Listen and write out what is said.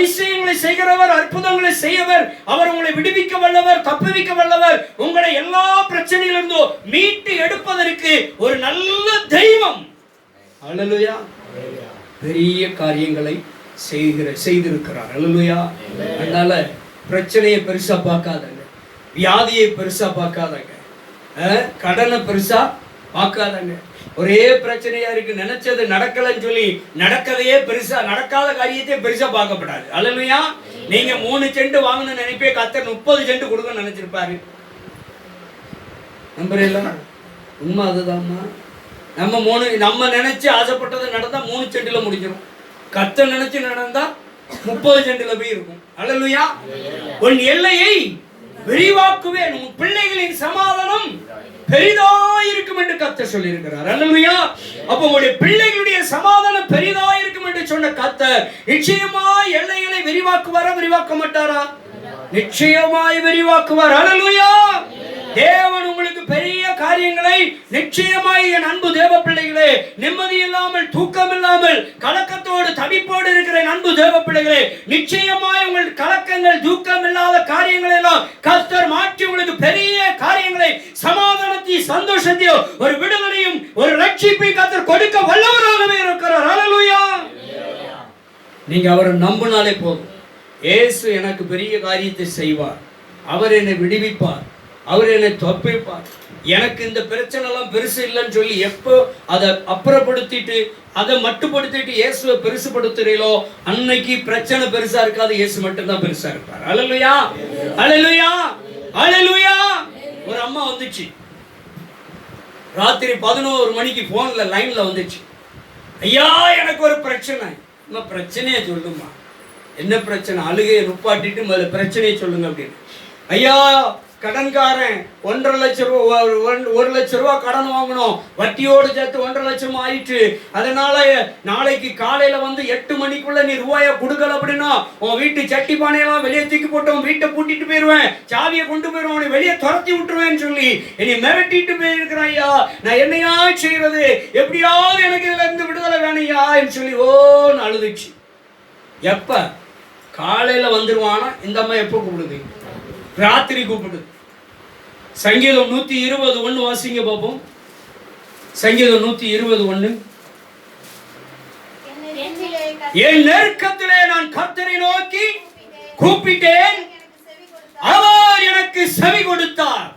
அதிசயங்களை செய்கிறவர் அற்புதங்களை செய்யவர் அவர் உங்களை விடுவிக்க வல்லவர் தப்புவிக்க வல்லவர் உங்களை எல்லா பிரச்சனையிலிருந்தும் மீட்டு எடுப்பதற்கு ஒரு நல்ல தெய்வம். அல்லேலூயா பெரிய காரியங்களை செய்கிற செய்திருக்கிறார். அழலுயா அதனால பிரச்சனையை பெருசா பார்க்காதங்க. வியாதியை பெருசா பார்க்காதங்க. அஹ், கடனை பெருசா பார்க்காதங்க ஒரே பிரச்சனையா இருக்கு. நினைச்சது நடக்கலைன்னு சொல்லி நடக்கலையே பெருசா நடக்காத காரியத்தை பெருசா பார்க்கப்படாது. அல்லையா? நீங்க மூணு செண்டு வாங்கணும்னு நினைப்பே கத்த முப்பது செண்டு கொடுக்கணும்னு நினைச்சிருப்பாரு. நம்புறீங்களா? உண்மை அதுதான்மா நம்ம மூணு நம்ம நினைச்சு ஆசைப்பட்டது நடந்தா மூணு செண்டுல முடிஞ்சிடும் கத்த நினைச்சு நடந்தா முப்பது செண்டுல போய் இருக்கும். அல்லலுயா உன் எல்லையை விரிவாக்குவேன். உன் பிள்ளைகளின் சமாதானம் பெரிதா இருக்கும் என்று சொல்லியிருக்கிறார். அல்லையா அப்ப உங்களுடைய பிள்ளைகளுடைய சமாதானம் பெரிதா இருக்கும் என்று சொன்ன கத்த நிச்சயமா எல்லைகளை விரிவாக்குவாரா விரிவாக்க மாட்டாரா நிச்சயமாய் விரிவாக்குவார். அல்லலுயா. தேவன் உங்களுக்கு பெரிய காரியங்களை நிச்சயமாய் என் அன்பு தேவ பிள்ளைகளே நிம்மதி இல்லாமல் தூக்கம் இல்லாமல் கலக்கத்தோடு தவிப்போடு இருக்கிற என் அன்பு தேவ பிள்ளைகளே நிச்சயமாய் உங்கள் கலக்கங்கள் தூக்கம் இல்லாத காரியங்களை எல்லாம் கஸ்தர் மாற்றி உங்களுக்கு பெரிய காரியங்களை சமா சந்தோஷத்தையும் ஒரு விடுதலையும் ஒரு ரட்சிப்பை கத்தர் கொடுக்க வல்லவராகவே இருக்கிறார். ஹalleluya நீங்க அவரை நம்பினாலே போதும். ஏசு எனக்கு பெரிய காரியத்தை செய்வார். அவர் என்னை விடுவிப்பார். அவர் என்னை தப்பிப்பார். எனக்கு இந்த பிரச்சனை எல்லாம் பெருசு இல்லைன்னு சொல்லி எப்போ அதை அப்புறப்படுத்திட்டு அதை மட்டுப்படுத்திட்டு இயேசுவை பெருசுப்படுத்துறீங்களோ அன்னைக்கு பிரச்சனை பெருசா இருக்காது. இயேசு மட்டும்தான் பெருசா இருப்பார். அலலுயா அழலுயா அலலுயா ஒரு அம்மா வந்துச்சு. ராத்திரி பதினோரு மணிக்கு ஃபோனில் லைனில் வந்துச்சு. ஐயா எனக்கு ஒரு பிரச்சனை. இன்னும் பிரச்சனையை சொல்லுமா என்ன பிரச்சனை? அழுகையை நுப்பாட்டிட்டு முதல்ல பிரச்சனையை சொல்லுங்க அப்படின்னு. ஐயா கடன்காரன் ஒன்றரை லட்ச ரூபா ஒரு ஒன்- ஒரு லட்ச ரூபா கடன் வாங்கணும். வட்டியோடு சேர்த்து ஒன்றரை லட்சம் ஆயிட்டு அதனால நாளைக்கு காலையில வந்து எட்டு மணிக்குள்ள நீ ரூபாய கொடுக்கல அப்படின்னா உன் வீட்டு சட்டி பானையெல்லாம் வெளியே தூக்கி போட்டோம் வீட்டை பூட்டிட்டு போயிருவேன். சாவியை கொண்டு போயிருவேன் உன்னை வெளியே துரத்தி விட்டுருவேன்னு சொல்லி என்னை மிரட்டிட்டு போயிருக்கிறான் ஐயா நான் என்னையா செய்யறது? எப்படியாவது எனக்கு இதுல இருந்து விடுதலை வேணையா சொல்லி ஓன்னு அழுதுச்சு. எப்ப? காலையில வந்துருவானா? இந்த அம்மா எப்போ கூப்பிடுது? ராத்திரி கூப்பிடுது. சங்கீதம் நூத்தி இருபது ஒண்ணு வாசிங்க பார்ப்போம் சங்கீதம் நூத்தி இருபது என்னிலே என் நெருக்கத்திலே நான் கர்த்தரை நோக்கி கூப்பிட்டேன். அவர் எனக்கு செவி கொடுத்தார்.